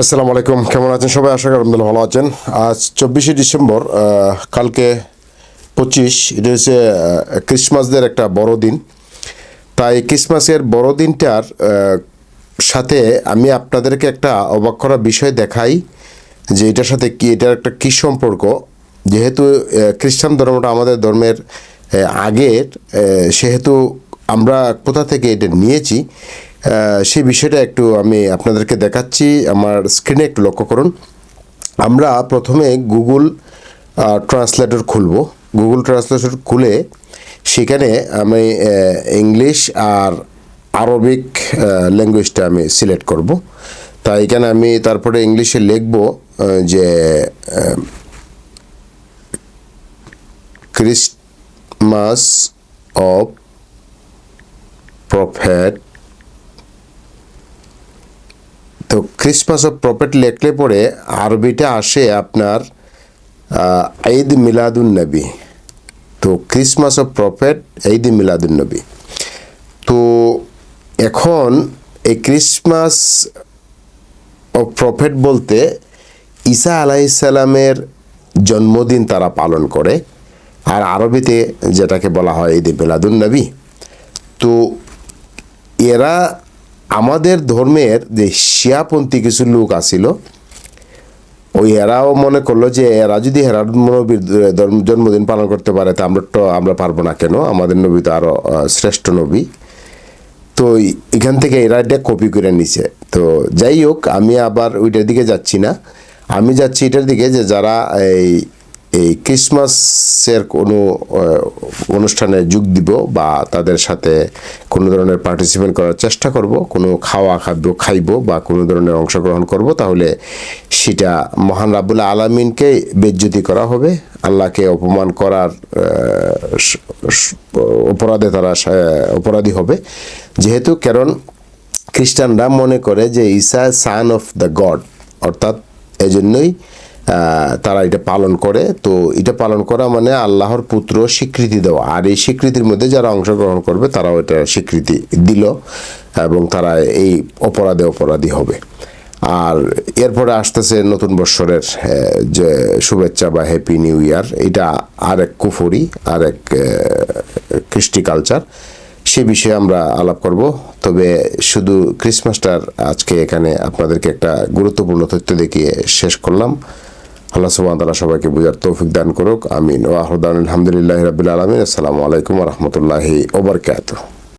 আসসালামু আলাইকুম। কেমন আছেন সবাই? আশা করি আলহামদুলিল্লাহ ভালো আছেন। আজ চব্বিশে ডিসেম্বর কালকে পঁচিশ এটা হচ্ছে ক্রিসমাসদের একটা বড় দিন। তাই ক্রিসমাসের বড়দিনটার আহ, সাথে আমি আপনাদেরকে একটা অবাক করা বিষয় দেখাই যে এটার সাথে কি এটার একটা কী সম্পর্ক। যেহেতু খ্রিস্টান ধর্মটা আমাদের ধর্মের আগের সেহেতু আমরা কোথা থেকে এটা নিয়েছি সেই বিষয়টা একটু আমি আপনাদেরকে দেখাচ্ছি। আমার স্ক্রিনে একটু লক্ষ্য করুন। আমরা প্রথমে গুগল ট্রান্সলেটর খুলব। গুগল ট্রান্সলেটর খুলে সেখানে আমি ইংলিশ আর আরবিক ল্যাঙ্গুয়েজটা আমি সিলেক্ট করব। তাই এখানে আমি তারপরে ইংলিশে লিখব যে ক্রিস্টমাস অফ প্রফেট তো ক্রিসমাস অফ প্রফেট লেখলে পরে আরবিটা আসে আপনার ঈদ মিলাদুন নবী। তো ক্রিসমাস অফ প্রফেট ঈদ মিলাদুন নবী। তো এখন এই ক্রিসমাস অফ প্রফেট বলতে ঈসা আলাইসাল্লামের জন্মদিন তারা পালন করে, আর আরবিতে যেটাকে বলা হয় ঈদ মিলাদুন নবী। তো এরা আমাদের ধর্মের যে শিয়াপন্থী কিছু লোক আসিল ওই এরাও মনে করল যে এরা যদি হেরার নবীর জন্মদিন পালন করতে পারে, তা আমরা তো আমরা পারব না কেন? আমাদের নবী তো আরও শ্রেষ্ঠ নবী। তো এখান থেকে এরা এটা কপি করে নিছে। তো যাই হোক, আমি আবার ওইটার দিকে যাচ্ছি না। আমি যাচ্ছি এটার দিকে যে যারা এই এই ক্রিসমাসের কোনো অনুষ্ঠানে যোগ দিব বা তাদের সাথে কোনো ধরনের পার্টিসিপেট করার চেষ্টা করব, কোনো খাওয়া খাদ্য খাইব বা কোনো ধরনের অংশগ্রহণ করব, তাহলে সেটা মহান রাবুল আলমিনকে বেজ্জতি করা হবে, আল্লাহকে অপমান করার অপরাধে তারা অপরাধী হবে। যেহেতু কারণ খ্রিস্টানরা মনে করে যে ঈসা সান অফ দ্য গড অর্থাৎ এজন্যই তারা এটা পালন করে। তো এটা পালন করা মানে আল্লাহর পুত্র স্বীকৃতি দেওয়া। আর এই স্বীকৃতির মধ্যে যারা অংশগ্রহণ করবে, তারাও এটা স্বীকৃতি দিল এবং তারা এই অপরাধে অপরাধী হবে। আর এরপরে আসতেছে নতুন বৎসরের যে শুভেচ্ছা বা হ্যাপি নিউ ইয়ার এটা আর এক কুফরি আর এক কৃষ্টি কালচার সে বিষয়ে আমরা আলাপ করব। তবে শুধু ক্রিসমাসটার আজকে এখানে আপনাদেরকে একটা গুরুত্বপূর্ণ তথ্য দেখিয়ে শেষ করলাম। আল্লাহ সুবহান তাআলা সবাইকে বুঝার তৌফিক দান করুক আমিন ওয়াহদান আলহামদুলিল্লাহ রাবিল আলমিন আসসালামু আলাইকুম রহমতুল্লাহি ওবরকাতুহ